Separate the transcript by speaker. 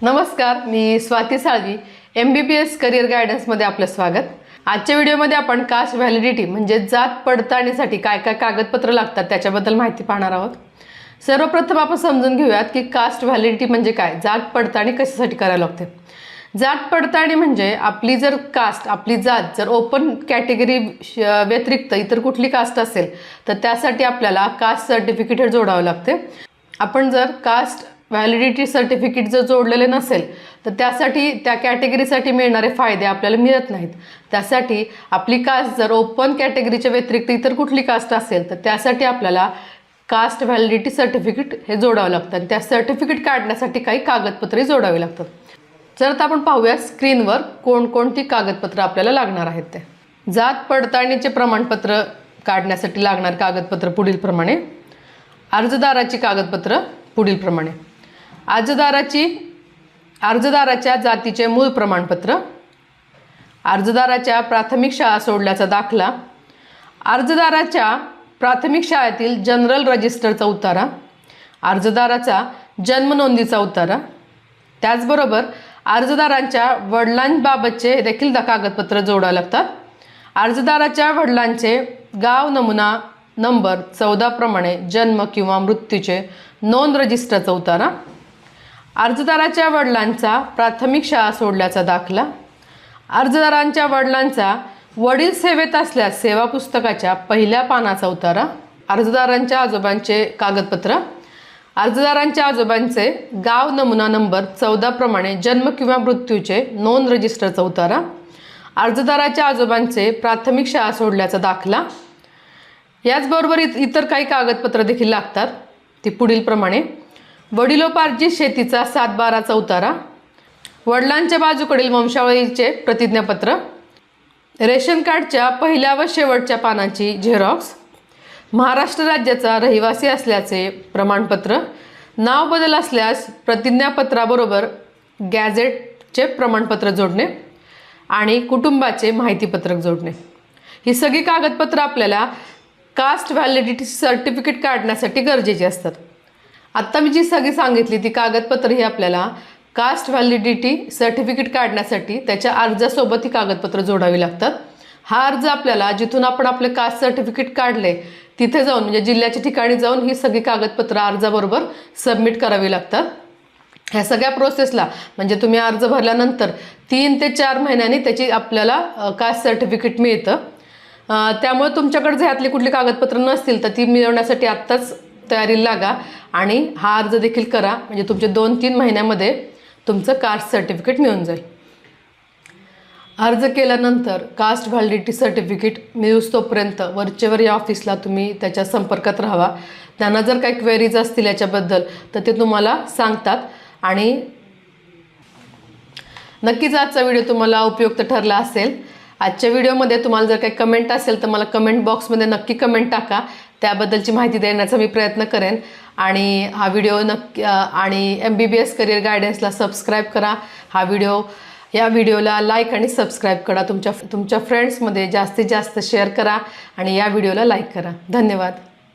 Speaker 1: नमस्कार मी Swati Salvi M B B S career गायडन्समध्ये आपलं स्वागत. आजच्या व्हिडिओमध्ये आपण कास्ट व्हॅलिडिटी म्हणजे जात पडताळणीसाठी काय काय कागदपत्र लागतात त्याच्याबद्दल माहिती पाहणार आहोत. सर्वप्रथम आपण समजून घेऊयात की कास्ट व्हॅलिडिटी म्हणजे काय जात पडताळणी कशासाठी करायला लागते. जात पडताळणी म्हणजे आपली जर कास्ट आपली जात जर ओपन कॅटेगरी व्यतिरिक्त इतर कुठली कास्ट असेल तर त्यासाठी आपल्याला कास्ट सर्टिफिकेट जोडावं लागते. आपण जर कास्ट व्हॅलिडिटी सर्टिफिकेट जर जोडलेले नसेल तर त्यासाठी त्या कॅटेगरीसाठी मिळणारे फायदे आपल्याला मिळत नाहीत. त्यासाठी आपली कास्ट जर ओपन कॅटेगरीच्या व्यतिरिक्त इतर कुठली कास्ट असेल तर त्यासाठी आपल्याला कास्ट व्हॅलिडिटी सर्टिफिकेट हे जोडावं लागतं. आणि त्या सर्टिफिकेट काढण्यासाठी काही कागदपत्रे जोडावी लागतात. जर आता आपण पाहूया स्क्रीनवर कोणकोणती कागदपत्रं आपल्याला लागणार आहेत ते. जात पडताळणीचे प्रमाणपत्र काढण्यासाठी लागणार कागदपत्र पुढीलप्रमाणे. अर्जदाराची कागदपत्र पुढीलप्रमाणे. अर्जदाराची अर्जदाराच्या जातीचे मूळ प्रमाणपत्र अर्जदाराच्या प्राथमिक शाळा सोडल्याचा दाखला अर्जदाराच्या प्राथमिक शाळेतील जनरल रजिस्टरचा उतारा अर्जदाराचा जन्मनोंदीचा उतारा त्याचबरोबर अर्जदारांच्या वडिलांबाबतचे देखील कागदपत्र जोडावं लागतात. अर्जदाराच्या वडिलांचे गाव नमुना नंबर चौदाप्रमाणे जन्म किंवा मृत्यूचे नोंद रजिस्टरचा उतारा अर्जदाराच्या वडिलांचा प्राथमिक शाळा सोडल्याचा दाखला. अर्जदारांच्या वडिलांचा वडील सेवेत असल्यास सेवा पुस्तकाच्या पहिल्या पानाचा उतारा. अर्जदारांच्या आजोबांचे कागदपत्र. अर्जदारांच्या आजोबांचे गाव नमुना नंबर चौदाप्रमाणे जन्म किंवा मृत्यूचे नोंद रजिस्टरचा उतारा. अर्जदाराच्या आजोबांचे प्राथमिक शाळा सोडल्याचा दाखला. याचबरोबर इत इतर काही कागदपत्र देखील लागतात. ती पुढीलप्रमाणे. वडिलोपार्जित शेतीचा सातबाराचा उतारा वडिलांच्या बाजूकडील वंशावळीचे प्रतिज्ञापत्र रेशन कार्डच्या पहिल्या व शेवटच्या पानाची झेरॉक्स महाराष्ट्र राज्याचा रहिवासी असल्याचे प्रमाणपत्र नाव बदल असल्यास प्रतिज्ञापत्राबरोबर गॅझेटचे प्रमाणपत्र जोडणे आणि कुटुंबाचे माहितीपत्रक जोडणे. ही सगळी कागदपत्रं आपल्याला कास्ट व्हॅलिडिटी सर्टिफिकेट काढण्यासाठी गरजेची असतात. आत्ता मी जी सगळी सांगितली ती कागदपत्र ही आपल्याला कास्ट व्हॅलिडिटी सर्टिफिकेट काढण्यासाठी त्याच्या अर्जासोबत ही कागदपत्र जोडावी लागतात. हा अर्ज आपल्याला जिथून आपण आपले कास्ट सर्टिफिकेट काढले तिथे जाऊन म्हणजे जिल्ह्याच्या ठिकाणी जाऊन ही सगळी कागदपत्र अर्जाबरोबर सबमिट करावी लागतात. ह्या सगळ्या प्रोसेसला म्हणजे तुम्ही अर्ज भरल्यानंतर तीन ते चार महिन्यांनी त्याची आपल्याला कास्ट सर्टिफिकेट मिळतं. त्यामुळे तुमच्याकडे जर ह्यातली कुठली कागदपत्रं नसतील तर ती मिळवण्यासाठी आत्ताच तयारीला लागा आणि हा अर्ज देखील करा. म्हणजे तुमचे दोन तीन महिन्यामध्ये तुमचं कास्ट सर्टिफिकेट मिळून जाईल. अर्ज केल्यानंतर कास्ट व्हॅलिडिटी सर्टिफिकेट मिळूस तोपर्यंत वरचेवर या ऑफिसला तुम्ही त्याच्या संपर्कात राहावा. त्यांना जर काही क्वेरीज असतील याच्याबद्दल तर ते तुम्हाला सांगतात. आणि नक्कीच आजचा व्हिडिओ तुम्हाला उपयुक्त ठरला असेल. आजच्या व्हिडिओमध्ये तुम्हाला जर काही कमेंट असेल तर मला कमेंट बॉक्समध्ये नक्की कमेंट टाका. त्याबद्दलची माहिती देण्याचा मी प्रयत्न करेन. आणि हा व्हिडिओ नक्की आणि M B B S career गायडन्सला subscribe करा. हा व्हिडिओ या व्हिडिओला लाईक आणि सबस्क्राईब करा. तुमच्या तुमच्या फ्रेंड्समध्ये जास्तीत जास्त शेअर करा आणि या व्हिडिओला लाईक करा. धन्यवाद.